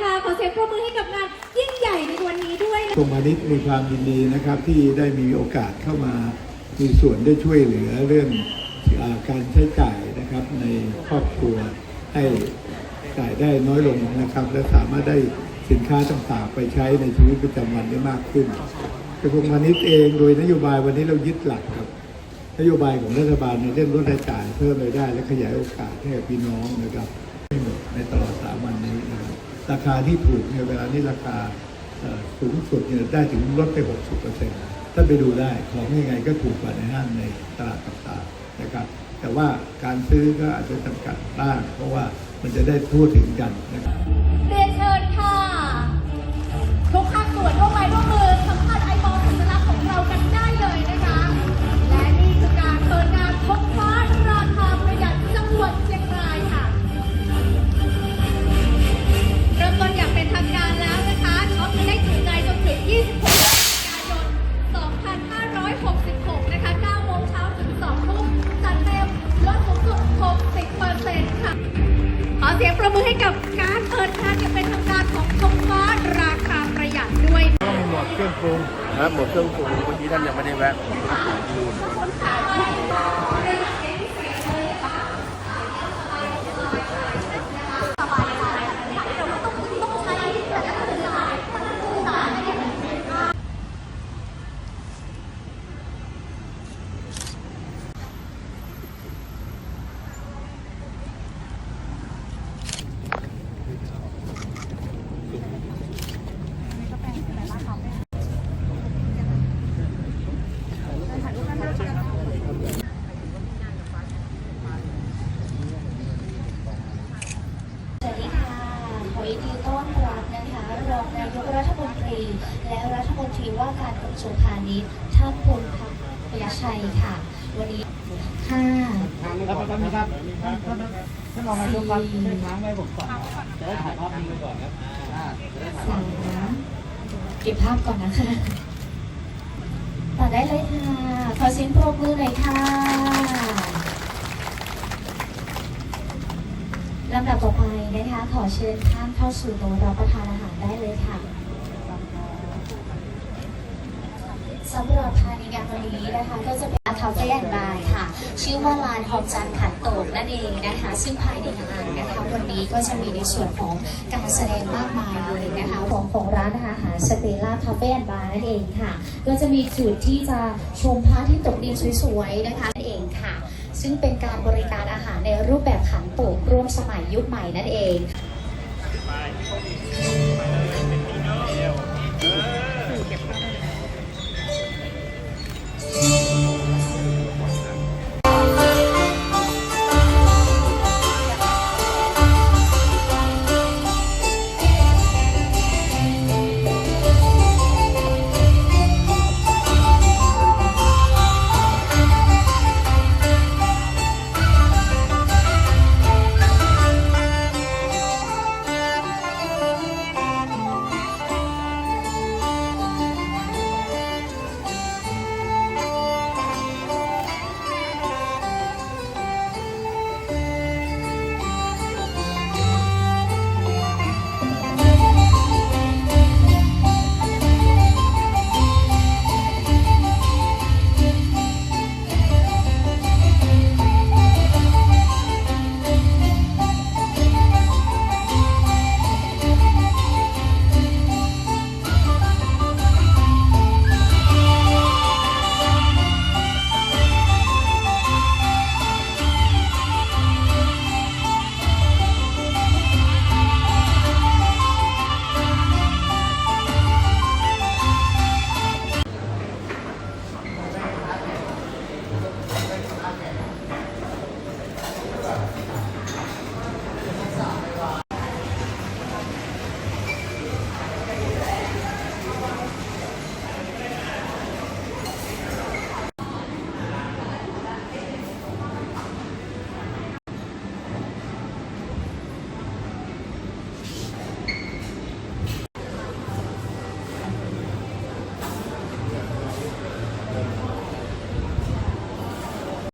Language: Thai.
ค่ะ ขอเสียงปรบมือให้กับงานยิ่งใหญ่ในวันนี้ด้วยนะ กรมานิชมีความยินดีนะครับที่ได้มีโอกาสเข้ามามีส่วนได้ช่วยเหลือเรื่องอการใช้จ่ายนะครับในครอบครัวให้จ่ายได้น้อยลงนะครับ และสามารถได้สินค้าต่างๆไปใช้ในชีวิตประจำวันได้มากขึ้นกระทรวงพาณิชย์เองโดยนโยบายวันนี้เรายึดหลักครับ นโยบายของรัฐบาลในเรื่องลดรายจ่ายเพิ่มรายได้ และขยายโอกาสให้พี่น้องนะครับให้หมดในตลอดสามวันนี้นะครับ ราคาที่ถูกเนี่ยเวลานี้ราคาสูงสุดเนี่ยได้ถึงลดไป 60เปอร์เซ็นต์ถ้าไปดูได้ของยังไงก็ถูกกว่าในห้างในตลาดต่างๆนะครับ แต่ว่าการซื้อก็อาจจะจำกัดบ้างเพราะว่ามันจะได้ทั่วถึงกันนะครับ เครื่องปรุงครับหมดเครื่องปรุงเมื่อกี้ท่านยังไม่ได้แวะดูสวัสดีค่ะ ขอยินดีต้อนรับนะคะ รองนายกรัฐมนตรี และรัฐมนตรีว่า การกระทรวงพาณิชย์ท่านพลพักพยชัยค่ะ วันนี้ห้าครับท่านครับท่านท่านท่านรองนายกครับช่วยค้างไว้ผมก่อนจะได้ถ่ายภาพนี้ไว้ก่อนครับอ่าจะได้ถ่ายสามเก็บภาพก่อนนะคะต่อได้เลยค่ะขอเสียงปรบมือหน่อยค่ะลำดับต่อไปนะคะ ขอเชิญท่านเข้าสู่โต๊ะรับประทานอาหารได้เลยค่ะ สำหรับภายในงานวันนี้นะคะ ก็จะเป็นคาเฟ่แอนบาร์ค่ะ ชื่อว่าลานหอมจันขันโตกนั่นเองนะคะ ซึ่งภายในงานนะคะ วันนี้ก็จะมีในส่วนของการแสดงมากมายเลยนะคะของของร้านอาหารสเตล่าคาเฟ่แอนบาร์นั่นเองค่ะ ก็จะมีจุดที่จะชมพระอาที่ตกดินสวยๆนะคะนั่นเองค่ะ ซึ่งเป็นการบริการอาหารในรูปแบบขันโตกร่วมสมัยยุคใหม่นั่นเอง